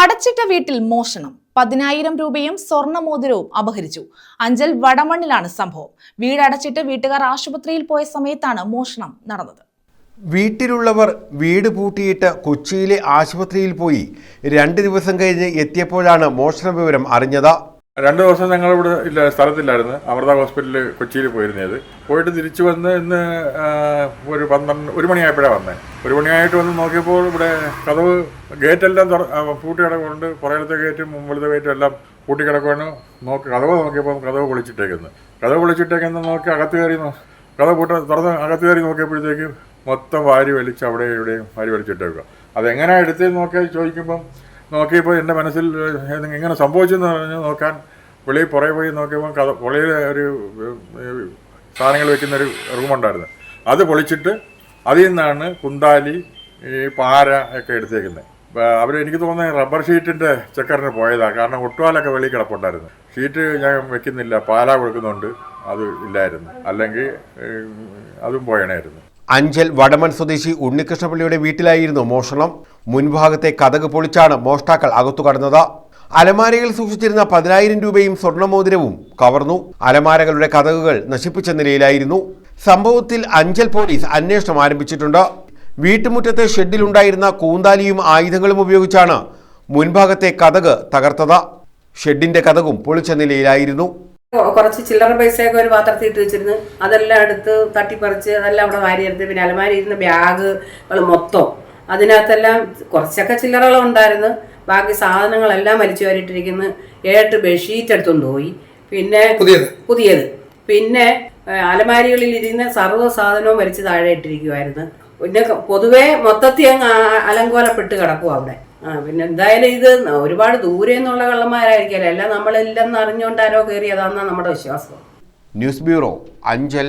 അടച്ചിട്ട വീട്ടിൽ മോഷണം. പതിനായിരം രൂപയും സ്വർണമോതിരവും അപഹരിച്ചു. അഞ്ചൽ വടമണ്ണിലാണ് സംഭവം. വീടടച്ചിട്ട് വീട്ടുകാർ ആശുപത്രിയിൽ പോയ സമയത്താണ് മോഷണം നടന്നത്. വീട്ടിലുള്ളവർ വീട് പൂട്ടിയിട്ട് കൊച്ചിയിലെ ആശുപത്രിയിൽ പോയി. രണ്ട് ദിവസം കഴിഞ്ഞ് എത്തിയപ്പോഴാണ് മോഷണ വിവരം അറിഞ്ഞത്. രണ്ട് ദിവസം ഞങ്ങൾ ഇവിടെ ഇല്ല സ്ഥലത്തില്ലായിരുന്നു. അമൃത ഹോസ്പിറ്റലിൽ കൊച്ചിയിൽ പോയിരുന്നത് പോയിട്ട് തിരിച്ചു വന്ന് ഇന്ന് ഒരു പന്ത്രണ്ട് ഒരു മണിയായപ്പോഴാണ് വന്നത് ഒരു മണിയായിട്ട് വന്ന് നോക്കിയപ്പോൾ ഇവിടെ കഥവ് ഗേറ്റെല്ലാം തുറ പൂട്ടി കിടക്കുന്നുണ്ട്. പുറകിലത്തെ ഗേറ്റും മുമ്പിലത്തെ ഗേറ്റും എല്ലാം പൂട്ടി കിടക്കുവാണ്. നോക്കി കഥവ് നോക്കിയപ്പോൾ കഥവ് പൊളിച്ചിട്ടേക്കുന്നു. കഥവ് പൊളിച്ചിട്ടേക്കുന്ന നോക്കി അകത്ത് കയറി കഥ പൂട്ട തുറന്ന് അകത്ത് കയറി നോക്കിയപ്പോഴത്തേക്ക് മൊത്തം വാരി വലിച്ച് അവിടെ ഇവിടെയും വാരി വലിച്ചിട്ടേക്കുക. അതെങ്ങനെയാണ് എടുത്തതെന്ന് നോക്കിയാൽ ചോദിക്കുമ്പം നോക്കിയപ്പോൾ എന്റെ മനസ്സിൽ എങ്ങനെ സംഭവിച്ചെന്ന് പറഞ്ഞ് നോക്കാൻ വെളിയിൽ പുറകെ പോയി നോക്കിയപ്പോൾ കഥ പുള്ളിയിൽ ഒരു സാധനങ്ങൾ വെക്കുന്ന ഒരു റൂമുണ്ടായിരുന്നു അത് പൊളിച്ചിട്ട് അതിൽ നിന്നാണ് കുന്താലി ഈ പാര ഒക്കെ എടുത്തേക്കുന്നത്. അവർ എനിക്ക് തോന്നുന്നത് റബ്ബർ ഷീറ്റിന്റെ ചക്കറിന് പോയതാണ് കാരണം ഒട്ടുപാലൊക്കെ വെളിയിൽ കിടപ്പുണ്ടായിരുന്നു. ഷീറ്റ് ഞാൻ വെക്കുന്നില്ല. പാല കൊടുക്കുന്നുണ്ട് അത് ഇല്ലായിരുന്നു. അല്ലെങ്കിൽ അതും പോയണായിരുന്നു. അഞ്ചൽ വടമൻ സ്വദേശി ഉണ്ണികൃഷ്ണപിള്ളിയുടെ വീട്ടിലായിരുന്നു മോഷണം. മുൻഭാഗത്തെ കഥക് പൊളിച്ചാണ് മോഷ്ടാക്കൾ അകത്തു കടന്നത്. അലമാരയിൽ സൂക്ഷിച്ചിരുന്ന പതിനായിരം രൂപയും സ്വർണമോതിരവും കവർന്നു. അലമാരകളുടെ കഥകുകൾ നശിപ്പിച്ച നിലയിലായിരുന്നു. സംഭവത്തിൽ അഞ്ചൽ പോലീസ് അന്വേഷണം ആരംഭിച്ചിട്ടുണ്ട്. വീട്ടുമുറ്റത്തെ ഷെഡിലുണ്ടായിരുന്ന കൂന്താലിയും ആയുധങ്ങളും ഉപയോഗിച്ചാണ് മുൻഭാഗത്തെ കഥക് തകർത്തത്. ഷെഡിന്റെ കഥകും പൊളിച്ച നിലയിലായിരുന്നു. കുറച്ച് ചില്ലറ പൈസയൊക്കെ ഒരു പാത്രത്തിൽ ഇട്ട് വെച്ചിരുന്നു അതെല്ലാം എടുത്ത് തട്ടിപ്പറിച്ച് അതെല്ലാം അവിടെ വാരിയെടുത്ത് പിന്നെ അലമാരി ഇരുന്ന ബാഗുകൾ മൊത്തം. അതിനകത്തെല്ലാം കുറച്ചൊക്കെ ചില്ലറകൾ ഉണ്ടായിരുന്നു ബാക്കി സാധനങ്ങളെല്ലാം വലിച്ചു കയറിയിട്ടിരിക്കുന്ന ഏട്ട് ബെഡ്ഷീറ്റ് എടുത്തുകൊണ്ട് പോയി. പിന്നെ പുതിയത്. പുതിയത്. പിന്നെ അലമാരികളിൽ ഇരുന്ന സർവ സാധനവും വലിച്ച് താഴെ ഇട്ടിരിക്കുമായിരുന്നു പിന്നെ പൊതുവെ പൊതുവേ മൊത്തത്തിൽ അങ്ങ് അലങ്കോലപ്പെട്ട് കിടക്കും അവിടെ. ആ പിന്നെ എന്തായാലും ഇത് ഒരുപാട് ദൂരെ നിന്നുള്ള കള്ളന്മാരായിരിക്കല്ലോ എല്ലാം നമ്മളില്ലെന്ന് അറിഞ്ഞുകൊണ്ട് ആരോ കയറിയതാണെന്നാണ് നമ്മുടെ വിശ്വാസം. News bureau Anchal